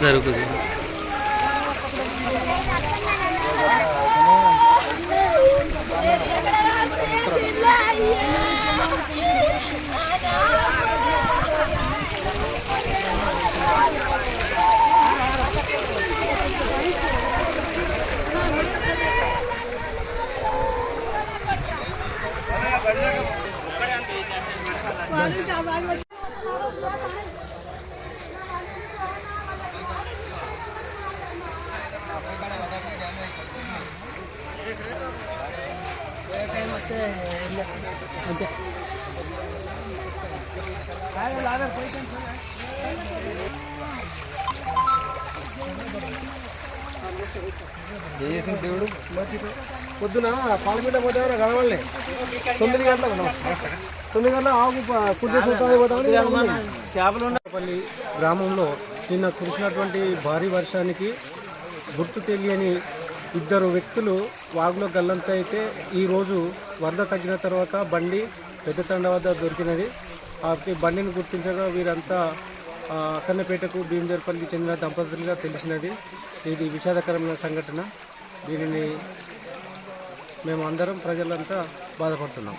జరుగుతుంది Okay. I don't know. I don't know. చేసిన దేవుడు? పొద్దున పాలపీట పోతే గడవలే తొమ్మిది గంటలకు తొమ్మిది గంటల ఆకు చేపలు గ్రామంలో నిన్న కురిసినటువంటి భారీ వర్షానికి గుర్తు తెలియని ఇద్దరు వ్యక్తులు వాగులో గల్లంత అయితే ఈరోజు వరద తగ్గిన తర్వాత బండి పెద్ద తండ వద్ద దొరికినది. ఆ బండిని గుర్తించగా వీరంతా అక్కన్నపేటకు భీమదేవరపల్లికి చెందిన దంపతులుగా తెలిసినది. ఇది విషాదకరమైన సంఘటన. దీనిని మేము అందరం ప్రజలంతా బాధపడుతున్నాం.